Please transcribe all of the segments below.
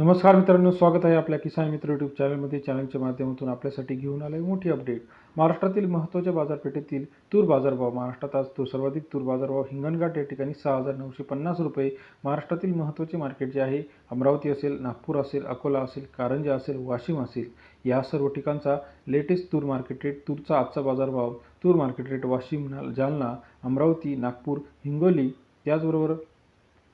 नमस्कार मित्रांनो स्वागत आहे आपल्या किसान मित्र यूट्यूब चॅनलमध्ये चॅनलच्या माध्यमातून आपल्यासाठी घेऊन आले मोठी अपडेट महाराष्ट्रातील महत्त्वाच्या बाजारपेठेतील तूर बाजारभाव महाराष्ट्रात आज तो सर्वाधिक तूर बाजारभाव हिंगणघाट या ठिकाणी सहा हजार नऊशे पन्नास रुपये. महाराष्ट्रातील महत्त्वाचे मार्केट जे आहे अमरावती असेल नागपूर असेल अकोला असेल कारंजा असेल वाशिम असेल या सर्व ठिकाणचा लेटेस्ट तूर मार्केट रेट तूरचा आजचा बाजारभाव तूर मार्केट रेट वाशिम जालना अमरावती नागपूर हिंगोली त्याचबरोबर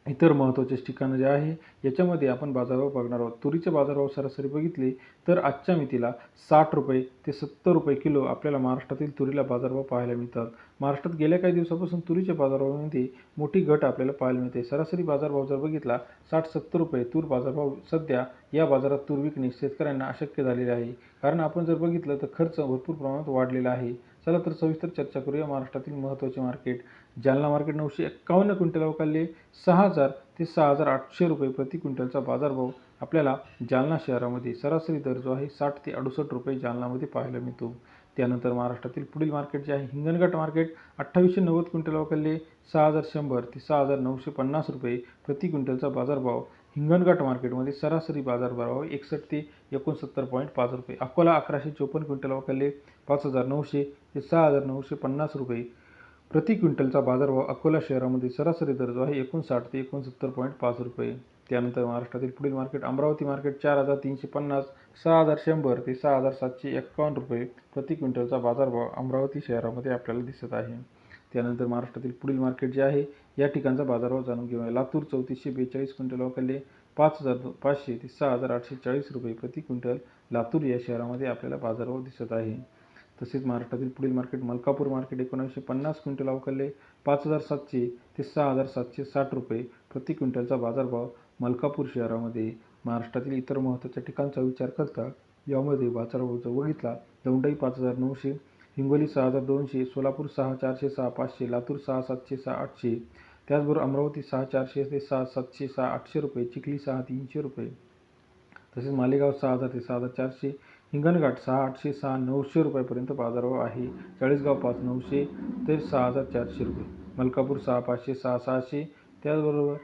इतर महत्त्वाचे ठिकाणं जे आहे याच्यामध्ये आपण बाजारभाव बघणार आहोत. तुरीचे बाजारभाव सरासरी बघितले तर आजच्या मितीला साठ रुपये ते सत्तर रुपये किलो आपल्याला महाराष्ट्रातील तुरीला बाजारभाव पाहायला मिळतात. महाराष्ट्रात गेल्या काही दिवसापासून तुरीच्या बाजारभावामध्ये मोठी घट आपल्याला पाहायला मिळते. सरासरी बाजारभाव जर बघितला साठ सत्तर रुपये तूर बाजारभाव सध्या या बाजारात तूर विकणे शेतकऱ्यांना अशक्य झालेले आहे. कारण आपण जर बघितलं तर खर्च भरपूर प्रमाणात वाढलेला आहे. चला तर सविस्तर चर्चा करूया महाराष्ट्रातील महत्त्वाचे मार्केट. जालना मार्केट नऊशे एक्कावन्न क्विंटल काढले सहा हजार ते सहा हजार आठशे रुपये प्रति क्विंटलचा बाजारभाव आपल्याला जालना शहरामध्ये सरासरी दर जो आहे साठ ते अडुसष्ट रुपये जालनामध्ये पाहायला मिळतो. त्यानंतर महाराष्ट्रातील पुढील मार्केट जे आहे हिंगणघाट मार्केट अठ्ठावीसशे नव्वद क्विंटल काढले सहा हजार शंभर ते सहा हजार नऊशे पन्नास रुपये प्रति क्विंटलचा बाजारभाव हिंगणघाट मार्केटमध्ये सरासरी बाजारभाव एकसष्ट ते एकोणसत्तर पॉईंट पाच रुपये. अकोला अकराशे चोपन्न क्विंटल अकोले पाच हजार नऊशे ते सहा हजार नऊशे पन्नास रुपये. प्रति क्विंटलचा बाजारभाव अकोला शहरामध्ये सरासरी दर्जा आहे एकोणसाठ ते एकोणसत्तर पॉईंट पाच रुपये. त्यानंतर महाराष्ट्रातील पुढील मार्केट अमरावती मार्केट चार हजार तीनशे पन्नास सहा हजार शंभर ते सहा हजार सातशे एक्कावन्न रुपये. प्रति क्विंटलचा बाजारभाव अमरावती शहरामध्ये आपल्याला दिसत आहे. त्यानंतर महाराष्ट्रातील पुढील मार्केट जे आहे या ठिकाणचा बाजारभाव जाणून घेऊया. लातूर चौतीसशे बेचाळीस क्विंटल अवकालले पाच हजार पाचशे ते सहा हजार आठशे चाळीस रुपये प्रति क्विंटल लातूर या शहरामध्ये आपल्याला बाजारभाव दिसत आहे. तसेच महाराष्ट्रातील पुढील मार्केट मलकापूर मार्केट एकोणीसशे पन्नास क्विंटल अवकालले पाच हजार सातशे ते सहा हजार सातशे साठ रुपये प्रति क्विंटलचा बाजारभाव मलकापूर शहरामध्ये. महाराष्ट्रातील इतर महत्त्वाच्या ठिकाणचा विचार करता यामध्ये बाजारभाव जर बघितला दौंडाई पाच हजार नऊशे हिंगोली सहा हजार दोनशे सोलापूर सहा चारशे सहा पाचशे लातूर सहा सातशे सहा आठशे. त्याचबरोबर अमरावती सहा चारशे ते सहा सातशे सहा आठशे रुपये चिखली सहा तीनशे रुपये. तसेच मालेगाव सहा हजार ते सहा हजार चारशे हिंगणघाट सहा आठशे सहा नऊशे रुपयापर्यंत बाजारभाव आहे. चाळीसगाव पाच नऊशे ते सहा हजार चारशे रुपये. मलकापूर सहा पाचशे सहा सहाशे. त्याचबरोबर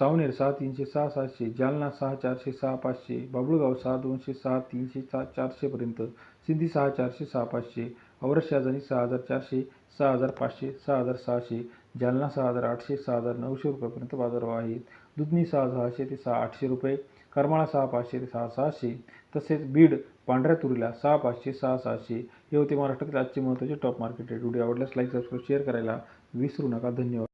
सावनेर सहा तीनशे सहा सातशे जालना सहा चारशे सहा पाचशे बाबुळगाव सहा दोनशे सहा तीनशे सहा चारशेपर्यंत सिंधी सहा चारशे सहा पाचशे औरस शाहजानी सहा हजार चारशे सहा हजार पाचशे सहा हजार सहाशे जालना सहा हजार आठशे सहा हजार नऊशे रुपयापर्यंत बाजारभाव आहेत. दुधनी सहा सहाशे ते सहा आठशे रुपये करमाळा सहा पाचशे ते सहा सहाशे तसेच बीड पांढऱ्या तुरीला सहा पाचशे सहा सहाशे हे होते महाराष्ट्रातील आजचे महत्त्वाचे टॉप मार्केट रेट व्हिडिओ आवडल्यास लाईक सबस्क्राईब शेअर करायला विसरू नका. धन्यवाद.